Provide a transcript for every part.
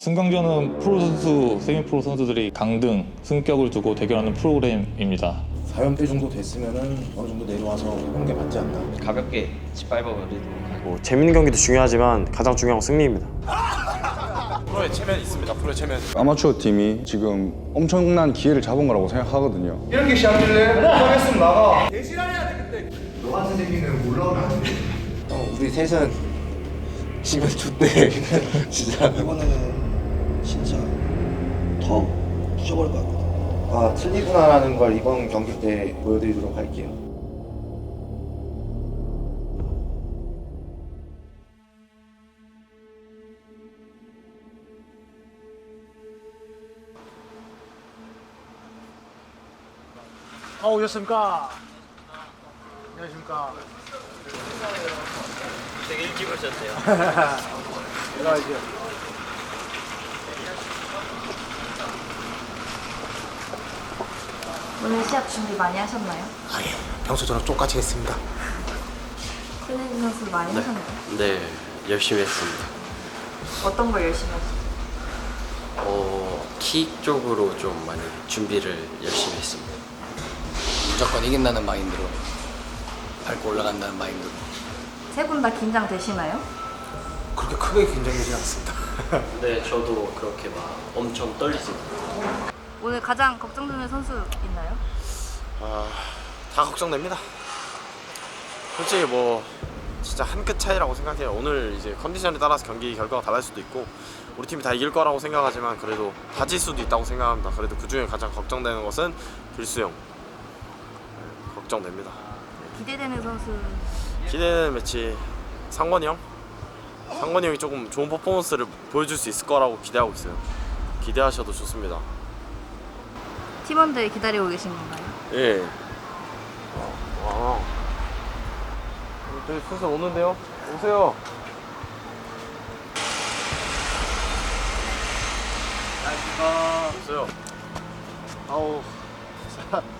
승강전은 프로 선수, 세미 프로 선수들이 강등, 승격을 두고 대결하는 프로그램입니다. 4연패 정도 됐으면은 어느 정도 내려와서 홍게 맞지 않나. 가볍게 짓밟아 버리도록 하고 뭐 재밌는 경기도 중요하지만 가장 중요한 건 승리입니다. 아마추어 팀이 지금 엄청난 기회를 잡은 거라고 생각하거든요. 어, 우리 셋은 지면 좋대. 진짜. 이번에는 진짜 더 부셔버릴 것 같거든. 아 틀리구나라는 걸 이번 경기 때 보여드리도록 할게요. 아 오셨습니까? 안녕하십니까? 되게 일찍 오셨네요. 제가 이제 오늘 시합 준비 많이 하셨나요? 평소처럼 똑같이 했습니다. 손혜진 선수 많이 하셨나요? 네, 열심히 했습니다. 어떤 걸 열심히 하셨어요? 어, 킥 쪽으로 좀 많이 준비를 열심히 했습니다. 무조건 이긴다는 마인드로 밟고 올라간다는 마인드로 세 분 다 긴장되시나요? 그렇게 크게 긴장되지 않습니다. 네, 저도 그렇게 막 엄청 떨리지 오늘 가장 걱정되는 선수 있나요? 아, 다 걱정됩니다. 솔직히 뭐 진짜 한 끗 차이라고 생각해요. 오늘 이제 컨디션에 따라서 경기 결과가 달라질 수도 있고 우리 팀이 다 이길 거라고 생각하지만 그래도 다질 수도 있다고 생각합니다. 그래도 그 중에 가장 걱정되는 것은 길수형 네, 걱정됩니다. 기대되는 선수 기대되는 매치 상건이 형. 상건이 형이 조금 좋은 퍼포먼스를 보여줄 수 있을 거라고 기대하고 있어요. 기대하셔도 좋습니다. 팀원들 기다리고 계신 건가요? 예. 와. 저희 슬슬 오는데요. 오세요. 오세요. 아우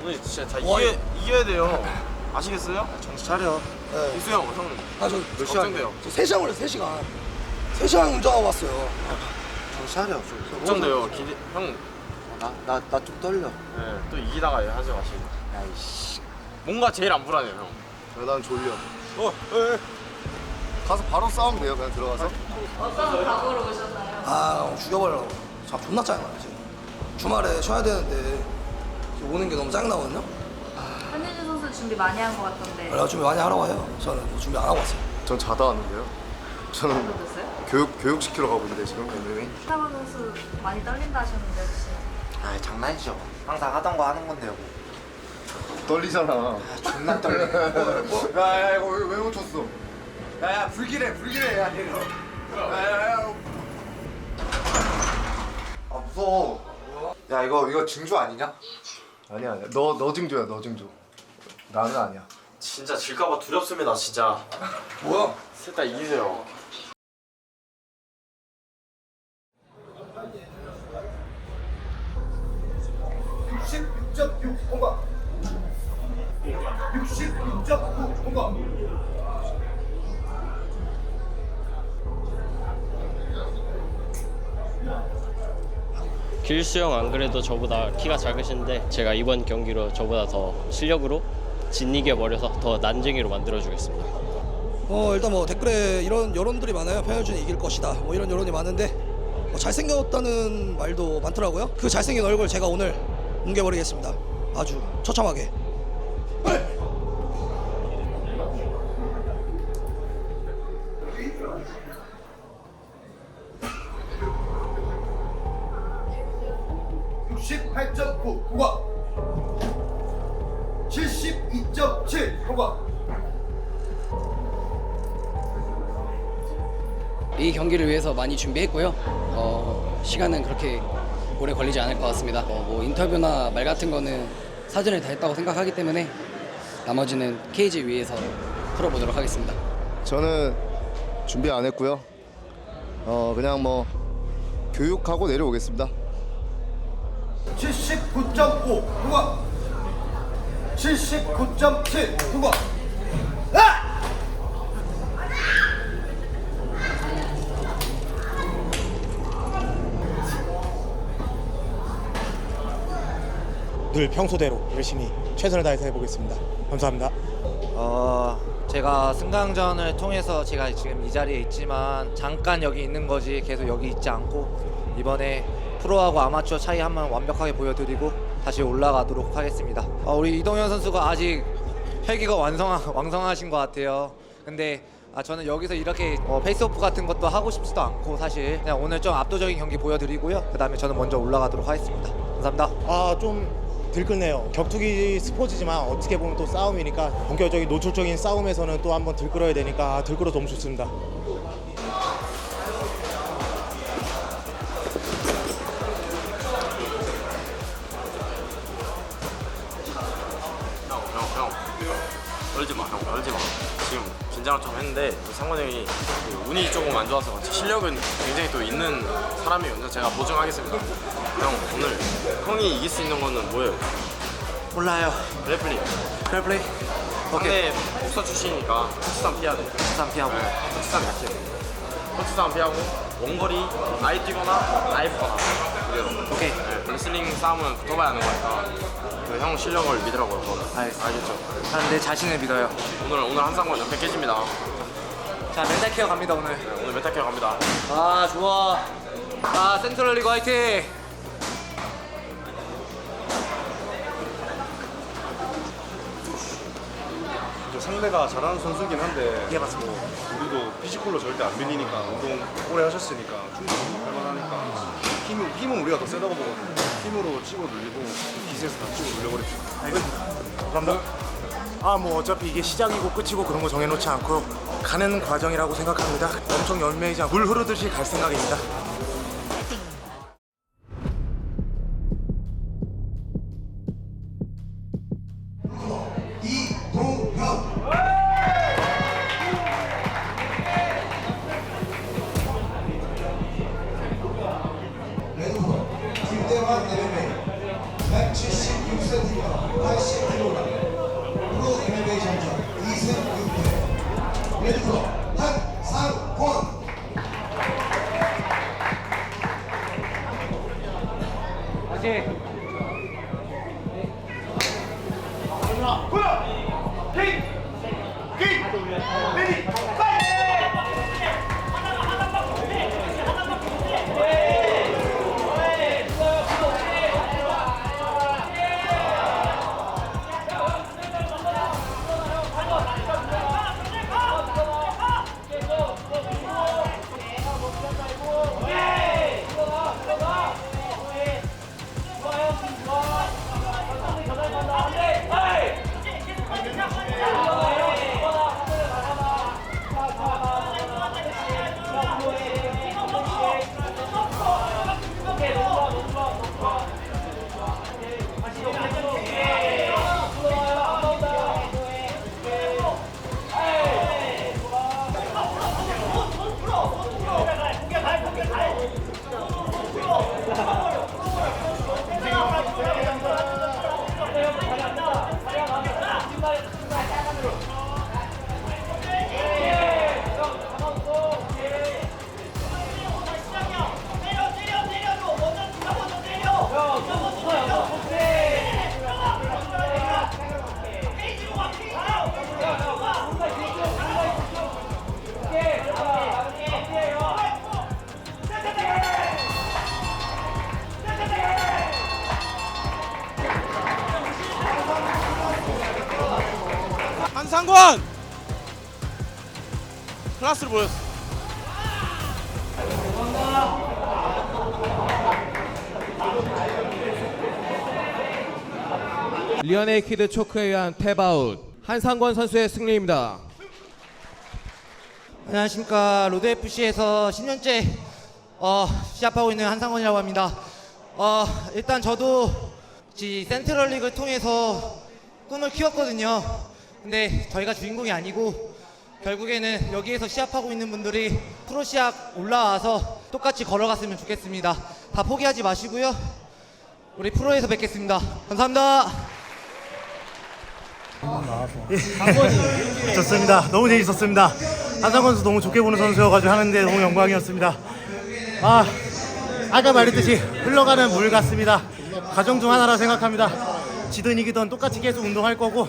오늘 진짜 다 이겨, 이겨야 돼요. 아시겠어요? 정신 차려. 네. 이수 형, 형 아저 몇 걱정돼요. 저 3시간 걸려 3시간. 3시간 운전하고 왔어요. 정신 차려. 걱정돼요. 기대, 형, 나나 나 좀 떨려. 네, 또 이기다가 하지 마시고. 야이씨. 뭔가 제일 안 불안해요, 형. 난 졸려. 어, 에, 가서 바로 싸우면 돼요. 그냥 들어가서. 어떤 각오로 오셨나요? 아 죽여버리려고. 잠 존나 짜증나 지금. 주말에 쉬어야 되는데 지금 오는 게 너무 짜증나거든요. 한혜진 선수 준비 많이 한 것 같던데 그래가 준비 많이 하라고 해요. 저는 뭐 준비 안 하고 왔어요. 전 자다 왔는데요. 저는? 교육 교육 시키러 가고 있는데 지금 MMA. 이상원 선수 많이 떨린다 하셨는데 혹시 아 장난이죠. 항상 하던 거 하는 건데요. 떨리잖아. 존나 떨려. 야야 이거 왜, 왜 멈췄어? 야야 불길해 불길해 야 이거. 아 무서워. 야 이거 이거 증조 아니냐? 아니야 아니야. 너너 증조야 너 증조. 나는 아니야. 진짜 질까봐 두렵습니다, 진짜. 뭐야? 셋다 이기세요. 길수 형 안 그래도 저보다 키가 작으신데 제가 이번 경기로 저보다 더 실력으로 짓이겨 버려서 더 난쟁이로 만들어 주겠습니다. 어 일단 뭐 댓글에 이런 여론들이 많아요. 평현준이 이길 것이다. 뭐 이런 여론이 많은데 뭐 잘생겼다는 말도 많더라고요. 그 잘생긴 얼굴 제가 오늘 뭉개버리겠습니다. 아주 처참하게. 이 경기를 위해서 많이 준비했고요. 어, 시간은 그렇게 오래 걸리지 않을 것 같습니다. 어, 뭐 인터뷰나 말 같은 거는 사전에 다 했다고 생각하기 때문에 나머지는 케이지 위에서 풀어보도록 하겠습니다. 저는 준비 안 했고요. 어 그냥 뭐 교육하고 내려오겠습니다. 79.5 누가? 79.7 누가? 늘 평소대로 열심히 최선을 다해서 해보겠습니다. 감사합니다. 어 제가 승강전을 통해서 제가 지금 이 자리에 있지만 잠깐 여기 있는 거지 계속 여기 있지 않고 이번에 프로하고 아마추어 차이 한번 완벽하게 보여드리고 다시 올라가도록 하겠습니다. 어, 우리 이동현 선수가 아직 혈기가 완성 왕성하신 것 같아요. 근데 아, 저는 여기서 이렇게 어, 페이스오프 같은 것도 하고 싶지도 않고 사실 그냥 오늘 좀 압도적인 경기 보여드리고요. 그 다음에 저는 먼저 올라가도록 하겠습니다. 감사합니다. 아 좀 들끓네요. 격투기 스포츠지만 어떻게 보면 또 싸움이니까 본격적인 노출적인 싸움에서는 또 한번 들끓어야 되니까 아, 들끓어 너무 좋습니다. 떨지 마, 형, 떨지 마. 지금 긴장을 좀 했는데 상관 형이 그 운이 조금 안 좋아서 그렇지 실력은 굉장히 또 있는 사람이거든요. 제가 보증하겠습니다. 형, 오늘 형이 이길 수 있는 거는 뭐예요? 몰라요. 페어플레이. 오케이. 상대 복서 출신이니까 터치상 피해야 돼. 부산 피하고. 네, 터치상 약해. 터치상 피하고 원거리 아예 뛰거나 아예 붙거나 그대로. 오케이. 네, 레슬링 싸움은 붙어봐야 하는 거니까 그 형 실력을 믿으라고요. 저는. 알겠습니다. 알겠죠? 저는 내 자신을 믿어요. 오늘 오늘 한 상권 연패 깨집니다. 자 멘탈 케어 갑니다 오늘. 네, 오늘 메타케어 갑니다. 아 좋아. 아 센트럴 리그 화이팅. 상대가 잘하는 선수긴 한데 예 맞습니다. 우리도 피지컬로 절대 안 밀리니까 운동 오래 하셨으니까 충분히 할만하니까 힘, 힘은 우리가 더 세다고 보거든요 힘으로 치고 눌리고 기세에서 다 치고 눌려버립시다 감사합니다. 아 뭐 어차피 이게 시작이고 끝이고 그런 거 정해놓지 않고 가는 과정이라고 생각합니다. 엄청 열매이자 물 흐르듯이 갈 생각입니다. 클라스를 보였어. 리언의 키드 초크에 의한 탭아웃 한상권 선수의 승리입니다. 안녕하십니까 로드 FC에서 10년째 어, 시합하고 있는 한상원이라고 합니다. 어, 일단 저도 이 센트럴 리그를 통해서 꿈을 키웠거든요. 근데 저희가 주인공이 아니고 결국에는 여기에서 시합하고 있는 분들이 프로 시합 올라와서 똑같이 걸어갔으면 좋겠습니다. 다 포기하지 마시고요. 우리 프로에서 뵙겠습니다. 감사합니다. 좋습니다. 너무 재밌었습니다. 한상권 선수 너무 좋게 보는 선수여가지고 하는데 너무 영광이었습니다. 아, 아까 말했듯이 흘러가는 물 같습니다. 가정 중 하나라 생각합니다. 지든 이기든 똑같이 계속 운동할 거고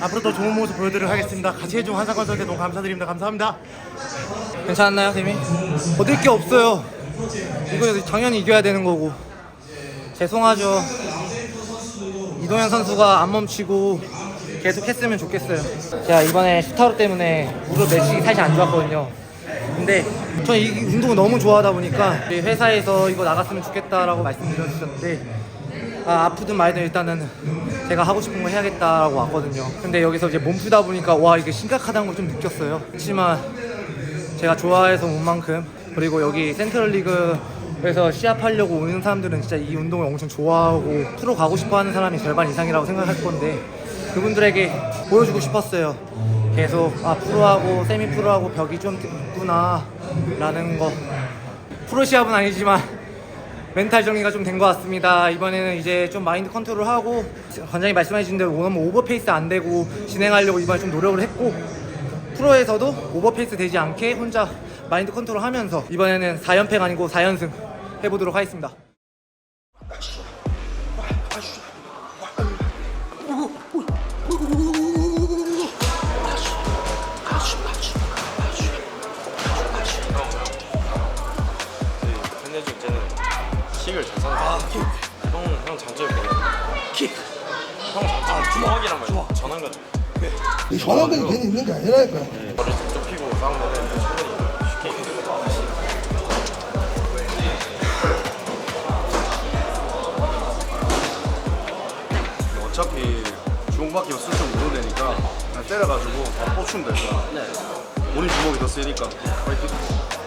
앞으로 더 좋은 모습 보여드리도록 하겠습니다. 같이 해준 선수한테 너무 감사드립니다. 감사합니다. 괜찮았나요, 팀이? 얻을 게 없어요. 이거 당연히 이겨야 되는 거고. 죄송하죠. 이동현 선수가 안 멈추고 계속 했으면 좋겠어요. 제가 이번에 슈타로 때문에 무릎 매칭이 살짝 안 좋았거든요. 근데 저는 이 운동을 너무 좋아하다 보니까 회사에서 이거 나갔으면 좋겠다라고 말씀드렸었는데 아, 아프든 말든 일단은 제가 하고 싶은 거 해야겠다라고 왔거든요. 근데 여기서 이제 몸 풀다 보니까 와 이게 심각하다는 걸 좀 느꼈어요. 그렇지만 제가 좋아해서 온 만큼 그리고 여기 센트럴 리그에서 시합하려고 오는 사람들은 진짜 이 운동을 엄청 좋아하고 프로 가고 싶어 하는 사람이 절반 이상이라고 생각할 건데 그분들에게 보여주고 싶었어요. 계속 아 프로하고 세미 프로하고 벽이 좀 있구나 라는 거 프로 시합은 아니지만 멘탈 정리가 좀 된 것 같습니다. 이번에는 이제 좀 마인드 컨트롤하고 관장이 말씀해 주신 대로 너무 오버페이스 안 되고 진행하려고 이번에 좀 노력을 했고 프로에서도 오버페이스 되지 않게 혼자 마인드 컨트롤 하면서 이번에는 4연패가 아니고 4연승 해보도록 하겠습니다. 형, 형 장점이 뭐야? 킥. 형 장점 주먹이란 말 전환 같은 이 전화근이 괜히 있는 게 아니라니까. 머리 좀 피고 싸우면은 충분히 쉽게 수 있어. 어차피 주먹밖에 모르는 애니까 그냥 때려가지고 바로 꽂추면 될 거야. 본인 주먹이 더 세니까 파이팅.